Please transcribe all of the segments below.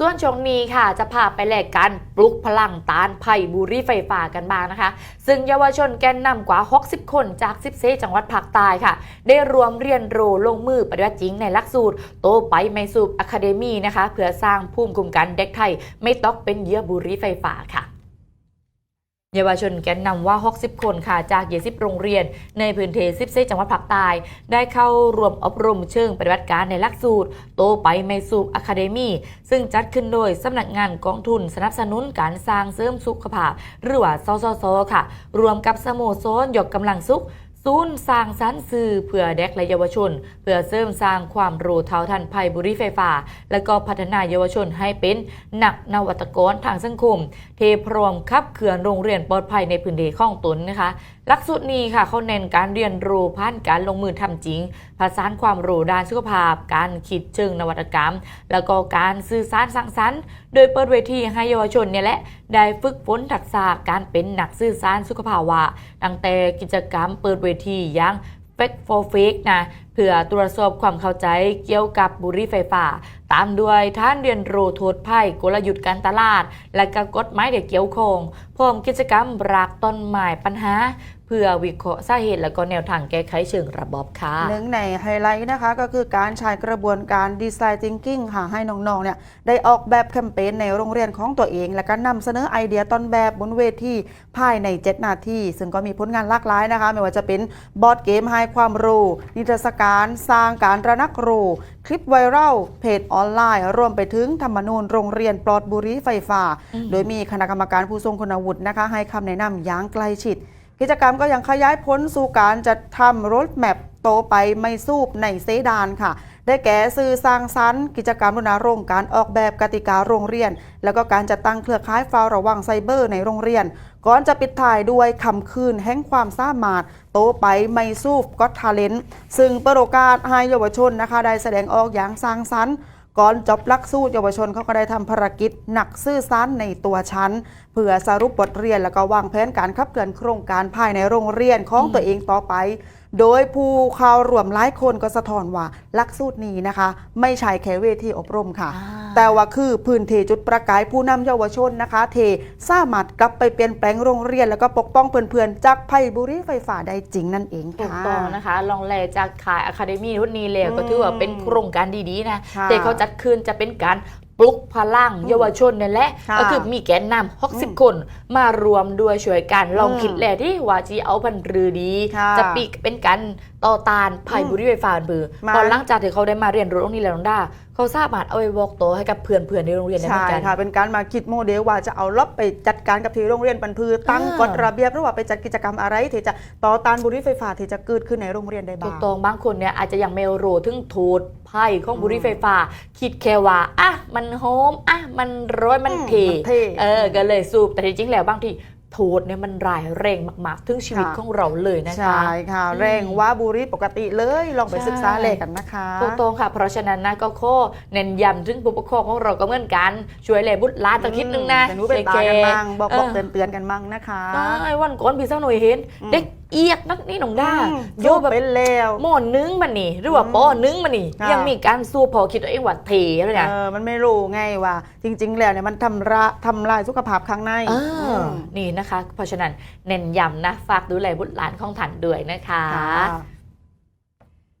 ส่วนช่วงนี้ค่ะจะพาไปแลกกันปลุกพลังต้านภัยบุรี่ไฟฟ้ากันบ้างนะคะ ซึ่งเยาวชนแกนนำกว่า 60 คนจาก 14 จังหวัดภาคใต้ค่ะ ได้รวมเรียนรู้ลงมือปฏิบัติจริงในหลักสูตร โตไปไม่สูบอะคาเดมีนะคะ เพื่อสร้างภูมิคุ้มกันเด็กไทย ไม่ต้องเป็นเหยื่อบุรี่ไฟฟ้าค่ะ เยาวชนแกนนำว่า 60 คนค่ะ จาก 20 โรงเรียน ในพื้นที่14จังหวัดภาคใต้ ได้เข้ารวมอบรมเชิงปฏิบัติการในหลักสูตร โตไปไม่สูบอะคาเดมีซึ่งจัดขึ้นโดยสำนักงานกองทุนสนับสนุนการสร้างเสริมสุขภาพ หรือว่าสสสค่ะ รวมกับสโมสรยกกำลังสุข ศูนย์สร้างสรรค์สื่อเพื่อเด็กและเยาวชน เพื่อเสริมสร้างความรู้เท่าทันภัยบุหรี่ไฟฟ้า และก็พัฒนาเยาวชนให้เป็นนักนวัตกรทางสังคม เทพร้อมขับเคลื่อนโรงเรียนปลอดภัยในพื้นที่ของตนนะคะหลักสูตรนี้ค่ะเขาเน้นการเรียนรู้ผ่านการลงมือทำจริงผสานความรู้ด้านสุขภาพ การคิดเชิงนวัตกรรม แล้วก็การสื่อสารสร้างสรรค์ โดยเปิดเวทีให้เยาวชนเนี่ยแหละได้ฝึกฝนทักษะการเป็นนักสื่อสารสุขภาวะตั้งแต่กิจกรรมเปิดเวที่ยังเฟกโฟฟิกนะเพื่อตรวจสอบความเข้าใจเกี่ยวกับบุหรี่ไฟฟ้า ตามด้วยท่านเรียนรู้โทษภัยกลยุทธ์การตลาด และก็กฎหมายเด็กเกี่ยวคงพร้อมกิจกรรมรากต้นไม้ปัญหา เพื่อวิเคราะห์สาเหตุและก็แนวทางแก้ไขเชิงระบบค่ะ หนึ่งในไฮไลท์นะคะก็คือการใช้กระบวนการดีไซน์ thinking ค่ะให้น้องๆเนี่ยได้ออกแบบแคมเปญในโรงเรียนของตัวเอง และก็นำเสนอไอเดียต้นแบบบนเวทีภายใน 7 นาที ซึ่งก็มีผลงานหลากหลายนะคะ ไม่ว่าจะเป็นบอร์ดเกมให้ความรู้ นิทรรศการสร้างการระนักรู้คลิปไวรัลเพจออนไลน์ รวมไปถึงธรรมนูญโรงเรียนปลอดบุหรี่ไฟฟ้าอืมโดยมีคณะกรรมการผู้ทรงคุณวุฒินะคะ ให้คำแนะนำอย่างใกล้ชิด กิจกรรมก็ยังขยายพ้นสู่การจัดทำรถแมพโตไปไม่สูบในเซดานค่ะ ได้แก่สื่อสร้างสรรค์กิจกรรมรณรงค์การออกแบบกติกาโรงเรียน แล้วก็การจัดตั้งเครือข่ายเฝ้าระวังไซเบอร์ในโรงเรียน ก่อนจะปิดท้ายด้วยคำคืนแห่งความสามารถ โตไปไม่สูบก็ทาเลนซึ่งเปิดโอกาสให้เยาวชนนะคะได้แสดงออกอย่างสร้างสรรค์ ก่อนจบลักสู้เยาวชนเขาก็ได้ทำภารกิจหนักซื่อสั้นในตัวชั้น เพื่อสรุปบทเรียนแล้วก็วางแผนการขับเคลื่อนโครงการภายในโรงเรียนของตัวเองต่อไป โดยผู้เข้ารวมหลายคนก็สะท้อนว่าหลักสูตรนี้นะคะ ไม่ใช่แค่เวทีอบรมค่ะอ่าแต่ว่าคือพื้นเทจุดประกายผู้นำเยาวชนนะคะ เทสามารถกลับไปเปลี่ยนแปลงโรงเรียน แล้วก็ปกป้องเพื่อนๆ จากภัยบุหรี่ไฟฟ้าได้จริงนั่นเองถูกค่ะต้องนะคะ ลองแลจากขายอะคาเดมี่รุ่นนี้เลยอืมก็ถือว่าเป็นโครงการดีๆนะค่ะแต่เขาจัดขึ้นจะเป็นการ ปลุกพลังเยาวชนนั่นแหละค่ะก็คือมีแกนนำอืม60คนมารวมด้วยช่วยกันลองอืมคิดแหละที่ว่าจีเอาพันรือดีค่ะจะปีกเป็นการต่อต้านภัยอืมบุหรี่ไฟฟ้าบือมาพอหลังจากที่เขาได้มาเรียนรู้ตรงนี้แล้วน้องด้า เขาสามารถเอาไปบอกต่อให้กับเพื่อนๆในโรงเรียนได้เหมืใช่อนกันค่ะ เป็นการมาคิดโมเดลว่าจะเอาล็อบไปจัดการกับที่โรงเรียนปันพือตั้งอ่ากฎระเบียบหรือว่าไปจัดกิจกรรมอะไรที่จะต่อต้านบุหรี่ไฟฟ้าที่จะเกิดขึ้นในโรงเรียนได้ถูบ้ากงต้องบางคนเนี่ยอาจจะยังไม่รู้ถึงโทษภัยของบุหรี่ไฟฟ้า คิดแค่ว่าอะมันหอมอะมันร้อยมันอืมเทมันเท่เออก็เลยสูบแต่จริงๆแล้วบางที โทษเนี่ยมันร้ายแรงมากๆ ถึงชีวิตค่ะของเราเลยนะคะ ใช่ค่ะอืมแรงว่าบุหรี่ปกติเลยลองไปใช่ศึกษาเลขกันนะคะถูกต้องค่ะ เพราะฉะนั้นนะก็ข้อเน้นย้ำถึงผู้ปกครองของเราก็เหมือนกัน ช่วยเหลบุตรหลานสักนิดนึงนะเป็นรู้เป็นตากันบ้างบอกบอกเเตือนเตือนๆกันบ้างนะคะใช่วันก่อนพี่เจ้าหน่อยเห็นอืมเด็กเอียกนักนี่หนองด้าอืมโยโยแบบเป็นแล้วหม้อนึงมันนี่ หรือว่าอืมป้อนึงมันนี่ค่ะยังมีการสู้พอคิดตัวเองว่าเทเลยนะเออมันไม่รู้ไงว่า จริง ๆ แล้วเนี่ยมันทำระทำลายสุขภาพข้างในเอออมนี่นะคะ เพราะฉะนั้นเน้นย้ำนะฝากดูแลบุตรหลานของท่านด้วยนะคะค่ะ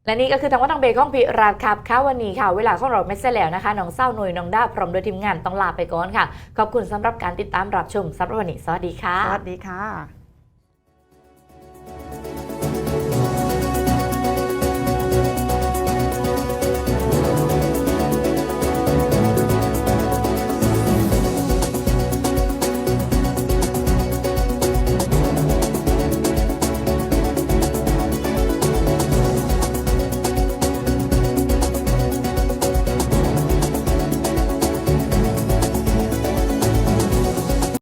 และนี่ก็คือทางวัดทางเบของพิราบครับค่ะวันนี้ค่ะ เวลาของเราไม่เสียแล้วนะคะน้องเศร้าหน่วยน้องด้าพร้อมโดวยทีมงานต้องลาไปก่อนค่ะ ขอบคุณสำหรับการติดตามรับชมสำหรับวันนี้สวัสดีค่ะ สวัสดีค่ะ